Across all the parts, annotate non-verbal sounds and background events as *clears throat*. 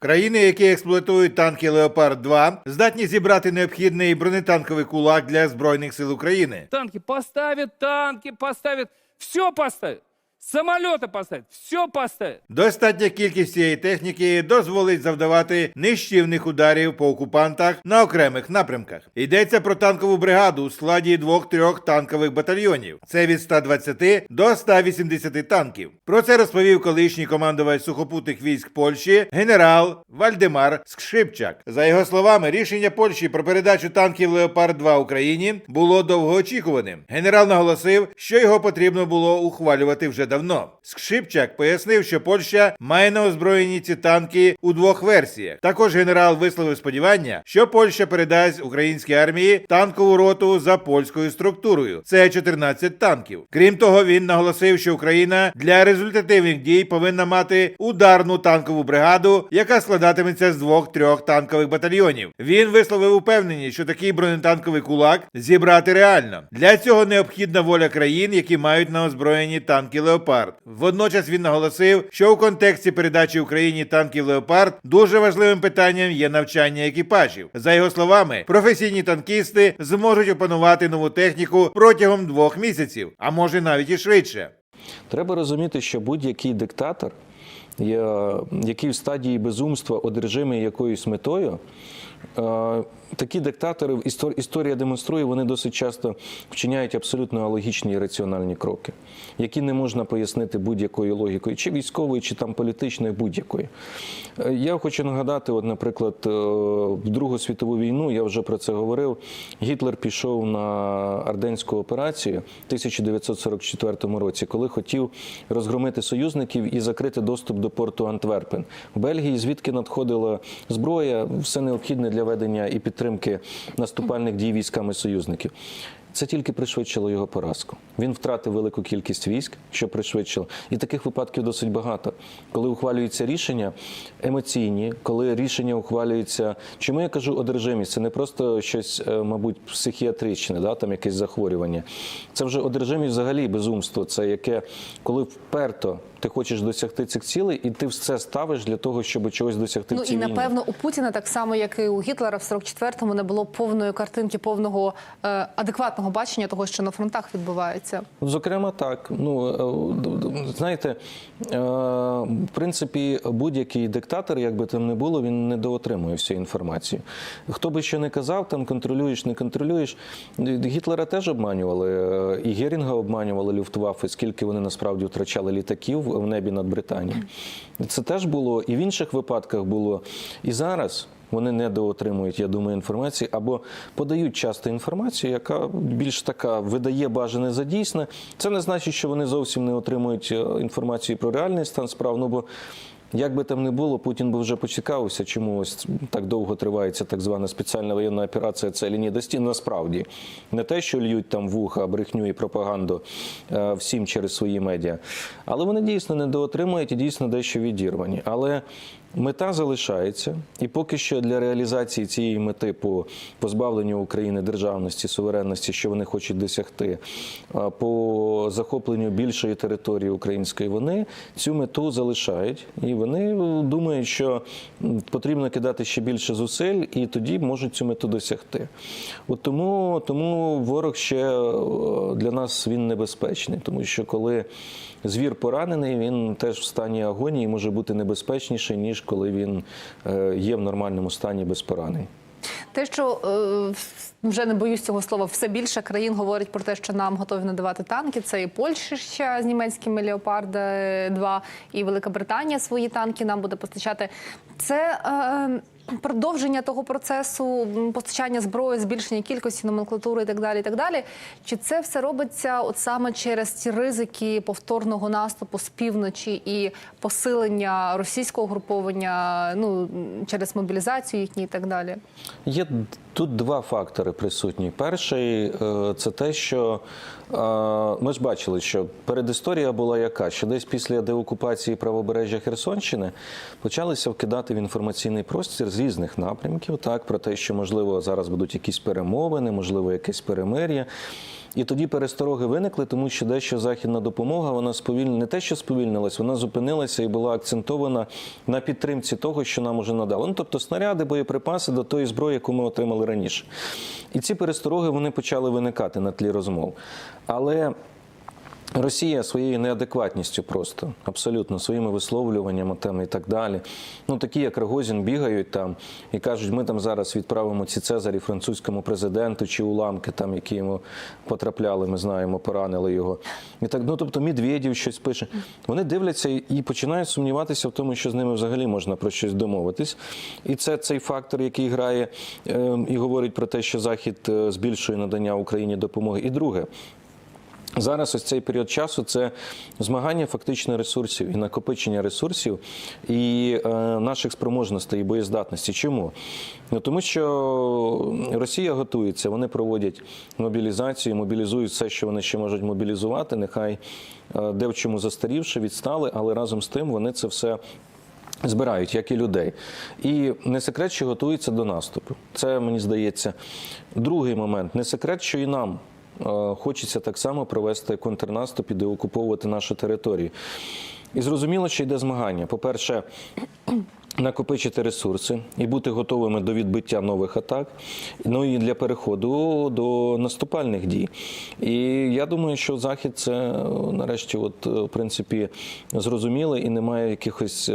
Країни, які експлуатують танки Леопард 2 здатні зібрати необхідний бронетанковий кулак для збройних сил України. Танки поставят, танки поставят, все поставят. Самолеты поставят, все поставят. Достатня кількість цієї техніки дозволить завдавати нищівних ударів по окупантах на окремих напрямках. Йдеться про танкову бригаду у складі двох-трьох танкових батальйонів. Це від 120 до 180 танків. Про це розповів колишній командувач сухопутних військ Польщі генерал Вальдемар Скшипчак. За його словами, рішення Польщі про передачу танків Леопард 2 Україні було довгоочікуваним. Генерал наголосив, що його потрібно було ухвалювати вже давно. Скшипчак пояснив, що Польща має на озброєнні ці танки у двох версіях. Також генерал висловив сподівання, що Польща передасть українській армії танкову роту за польською структурою. Це 14 танків. Крім того, він наголосив, що Україна для результативних дій повинна мати ударну танкову бригаду, яка складатиметься з двох-трьох танкових батальйонів. Він висловив упевненість, що такий бронетанковий кулак зібрати реально. Для цього необхідна воля країн, які мають на озброєнні танки Леопард. Водночас він наголосив, що у контексті передачі Україні танків Леопард дуже важливим питанням є навчання екіпажів. За його словами, професійні танкісти зможуть опанувати нову техніку протягом двох місяців, а може навіть і швидше. Треба розуміти, що будь-який диктатор, який в стадії безумства одержимий якоюсь метою, такі диктатори, історія демонструє, вони досить часто вчиняють абсолютно алогічні і раціональні кроки, які не можна пояснити будь-якою логікою, чи військовою, чи там політичною, будь-якою. Е, Я хочу нагадати, от, наприклад, е, в Другу світову війну, я вже про це говорив. Гітлер пішов на Арденську операцію в 1944 році, коли хотів розгромити союзників і закрити доступ до порту Антверпен. В Бельгії, звідки надходила зброя, все необхідне для ведення і підтримки наступальних дій військами союзників. Це тільки пришвидшило його поразку. Він втратив велику кількість військ, що пришвидшило. І таких випадків досить багато. Коли ухвалюються рішення емоційні, коли рішення ухвалюються. Чому я кажу одержимість? Це не просто щось, е, мабуть, психіатричне, да, там якесь захворювання. Це вже одержимість взагалі безумство. Це яке, коли вперто ти хочеш досягти цих цілей, і ти все ставиш для того, щоб чогось досягти Ну в цій і війні. напевно у Путіна, так само як і у Гітлера в 44-му, не було повної картинки, повного е, адекватного бачення того, що на фронтах відбувається. Зокрема, так. Ну е, д- знаєте, е, в принципі, будь-який диктатор, як би там не було, він не доотримує всю інформацію. Хто би що не казав, там контролюєш, не контролюєш. Гітлера теж обманювали, е, і Герінга обманювали Люфтваффе, скільки вони насправді втрачали літаків в небі над Британією. Це теж було і в інших випадках було. І зараз. Вони не доотримують, я думаю, інформації або подають часто інформацію, яка більш така видає бажане за дійсне. Це не значить, що вони зовсім не отримують е, інформацію про реальний стан справ. Ну бо як би там не було, Путін би вже поцікавився, чому ось так довго тривається так звана спеціальна воєнна операція. Це лінія до стін. Насправді не те, що льють там вуха, брехню і пропаганду е, всім через свої медіа, але вони дійсно не доотримують і дійсно дещо відірвані. Але Мета залишається, і поки що для реалізації цієї мети по позбавленню України державності, суверенності, що вони хочуть досягти, по захопленню більшої території української, вони цю мету залишають, і вони е, думають, що потрібно кидати ще більше зусиль, і тоді можуть цю мету досягти. От тому, тому ворог ще е, для нас він небезпечний, тому що коли звір поранений, він теж в стані агонії може бути небезпечніший, ніж коли він е, є в нормальному стані без поранень. Те, що е, вже не боюсь цього слова, все більше країн говорить про те, що нам готові надавати танки. Це і Польща з німецькими Леопард 2 і Велика Британія свої танки нам буде постачати. Це е, продовження того процесу постачання зброї, збільшення кількості номенклатури і так далі. І так далі. Чи це все робиться от саме через ті ризики повторного наступу з півночі і посилення російського груповання, ну через мобілізацію їхні і так далі? Є тут два фактори присутні. Перший е, це те, що е, ми ж бачили, що передісторія була яка, що десь після деокупації правобережжя Херсонщини почалися вкидати в інформаційний простір з різних напрямків, так про те, що можливо зараз будуть якісь перемовини, можливо, якесь перемир'я. І тоді перестороги виникли, тому що дещо західна допомога вона сповільнила не те, що сповільнилась, вона зупинилася і була акцентована на підтримці того, що нам уже надали. Ну тобто снаряди, боєприпаси до тої зброї, яку ми отримали раніше. І ці перестороги вони почали виникати на тлі розмов. Але Росія своєю неадекватністю просто абсолютно своїми висловлюваннями там і так далі. Ну такі, як Рогозін, бігають там і кажуть, ми там зараз відправимо ці цезарі французькому президенту чи уламки, там які йому потрапляли, ми знаємо, поранили його. І так, ну тобто Медведєв щось пише. Вони дивляться і- починають сумніватися в тому, що з ними взагалі можна про щось домовитись. І це цей фактор, який грає е, і говорить про те, що Захід е, збільшує надання Україні допомоги. І друге. Зараз ось цей період часу це змагання фактично ресурсів і накопичення ресурсів і е, наших спроможностей і боєздатності. Чому? Ну тому що Росія готується, вони проводять мобілізацію, мобілізують все, що вони ще можуть мобілізувати. Нехай е, де в чому застарівши, відстали, але разом з тим вони це все. Збирають, як і людей. І не секрет, що готуються до наступу. Це мені здається. Другий момент не секрет, що і нам хочеться так само провести контрнаступ і деокуповувати нашу територію. І зрозуміло, що йде змагання. По-перше, *clears throat* накопичити ресурси і бути готовими до відбиття нових атак, ну і для переходу до наступальних дій. І я думаю, що Захід це е, нарешті, от е, в принципі, зрозуміли і немає якихось.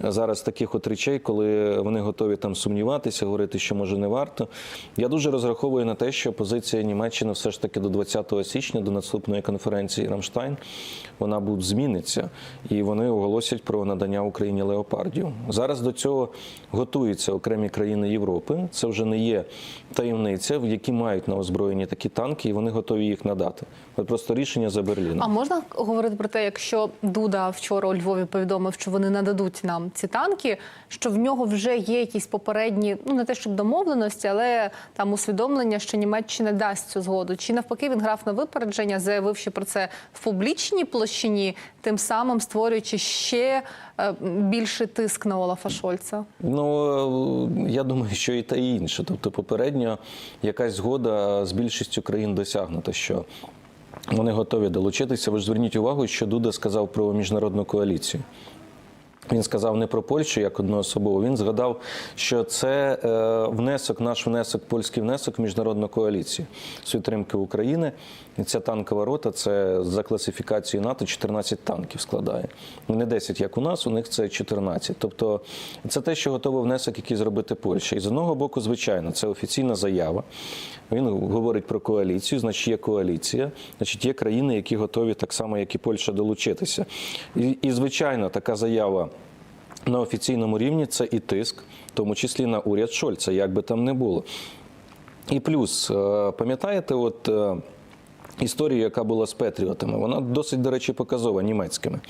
Зараз таких от речей, коли вони готові там сумніватися, говорити, що може не варто. Я дуже розраховую на те, що позиція Німеччини все ж таки до 20 січня, до наступної конференції Рамштайн, вона буде зміниться, і вони оголосять про надання Україні леопардів. Зараз до цього готуються окремі країни Європи. Це вже не є таємниця, в які мають на озброєнні такі танки, і вони готові їх надати. От просто рішення за Берліном. А можна говорити про те, якщо Дуда вчора у Львові повідомив, що вони нададуть нам ці танки, що в нього вже є якісь попередні, ну не те щоб домовленості, але там усвідомлення, що Німеччина дасть цю згоду. Чи навпаки він грав на випередження, заявивши про це в публічній площині, тим самим створюючи ще е, більший тиск на Олафа Шольца? Ну е, я думаю, що і те і інше. Тобто, попередньо якась згода з більшістю країн досягнута, що вони готові долучитися. Ви ж зверніть увагу, що Дуда сказав про міжнародну коаліцію. Він сказав не про Польщу як одноособово. Він згадав, що це е, внесок, наш внесок, польський внесок в міжнародну коаліцію з підтримки України. І ця танкова рота це за класифікацією НАТО 14 танків складає. Не 10, як у нас, у них це 14. Тобто це те, що готовий внесок, який зробити Польща. І з одного боку, звичайно, це офіційна заява. Він говорить про коаліцію, значить є коаліція, значить є країни, які готові так само, як і Польща, долучитися. І, і звичайно, така заява. На офіційному рівні це і тиск, в тому числі на уряд Шольца, як би там не було. І плюс, е, пам'ятаєте, от е, історію, яка була з Петріотами, вона досить, до речі, показова німецькими.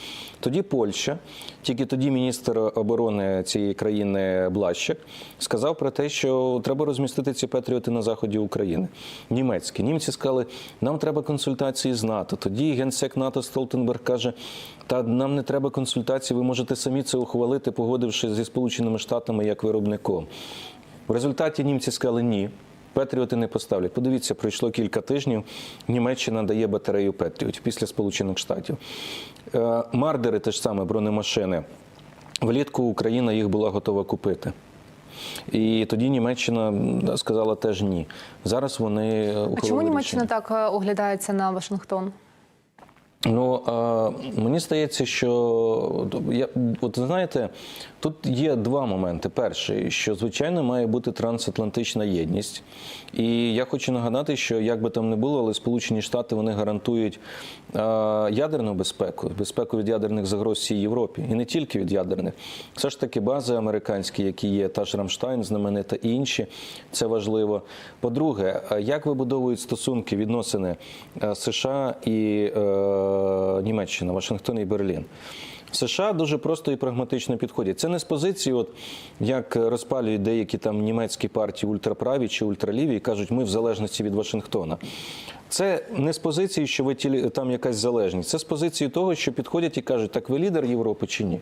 Тоді Польща, тільки тоді міністр оборони цієї країни Блащик сказав про те, що треба розмістити ці Петріоти на заході України. Німецькі. Німці сказали, нам треба консультації з НАТО. Тоді генсек НАТО Столтенберг каже, та нам не треба консультації, ви можете самі це ухвалити, погодивши зі Сполученими Штатами як виробником. В результаті німці сказали ні. Петріоти не поставлять. Подивіться, пройшло кілька тижнів. Німеччина дає батарею Петріотів після Сполучених Штатів. Е, Мардери, теж саме бронемашини. Влітку Україна їх була готова купити. І тоді Німеччина сказала теж ні. Зараз вони е, ухвалили А чому Німеччина рішення. так е, оглядається на Вашингтон? Ну е, мені здається, що я от знаєте, тут є два моменти. Перший, що звичайно має бути трансатлантична єдність, і я хочу нагадати, що як би там не було, але Сполучені Штати вони гарантують е, ядерну безпеку, безпеку від ядерних загроз всій Європі, і не тільки від ядерних. Все ж таки бази американські, які є, та ж Рамштайн, знаменита і інші, це важливо. По-друге, як вибудовують стосунки відносини США і е, Німеччина, Вашингтон і Берлін. США дуже просто і прагматично підходять. Це не з позиції, от як розпалюють деякі там німецькі партії ультраправі чи ультраліві і кажуть, ми в залежності від Вашингтона. Це не з позиції, що ви там якась залежність. Це з позиції того, що підходять і кажуть, так ви лідер Європи чи ні.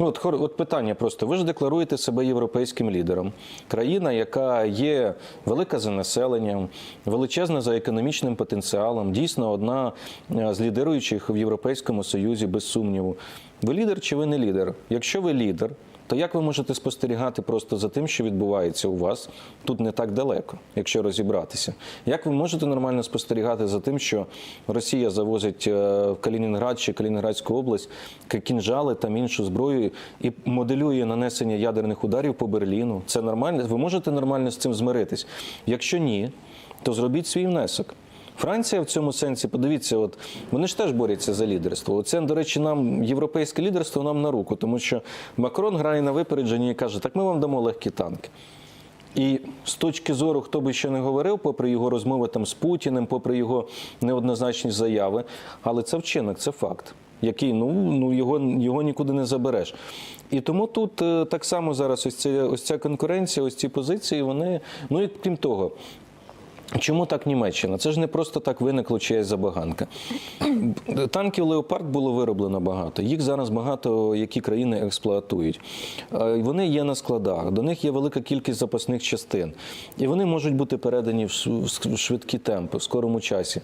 От, хор- от питання просто. Ви ж декларуєте себе європейським лідером. Країна, яка є велика за населенням, величезна за економічним потенціалом, дійсно одна е, з лідеруючих в Європейському Союзі, без сумніву. Ви лідер чи ви не лідер? Якщо ви лідер, то як ви можете спостерігати просто за тим, що відбувається у вас тут не так далеко, якщо розібратися? Як ви можете нормально спостерігати за тим, що Росія завозить е, в Калінінград чи Калінінградську область кінжали там іншу зброю і моделює нанесення ядерних ударів по Берліну? Це нормально? Ви можете нормально з цим змиритись? Якщо ні, то зробіть свій внесок. Франція в цьому сенсі, подивіться, от вони ж теж борються за лідерство. Оце, до речі, нам європейське лідерство нам на руку, тому що Макрон грає на випередження і каже, так ми вам дамо легкі танки. І з точки зору, хто би ще не говорив, попри його розмови там з Путіним, попри його неоднозначні заяви, але це вчинок, це факт, який ну, ну його, його нікуди не забереш. І тому тут е, так само зараз ось ця, ось ця конкуренція, ось ці позиції, вони, ну і крім того. Чому так Німеччина? Це ж не просто так виникло чиясь забаганка. *clears throat* Танків Леопард було вироблено багато. Їх зараз багато які країни експлуатують. Вони є на складах, до них є велика кількість запасних частин. І вони можуть бути передані в швидкі темпи, в скорому часі.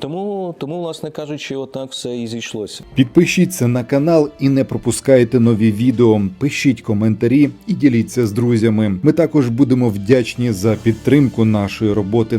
Тому, тому власне кажучи, отак все і зійшлося. Підпишіться на канал і не пропускайте нові відео. Пишіть коментарі і діліться з друзями. Ми також будемо вдячні за підтримку нашої роботи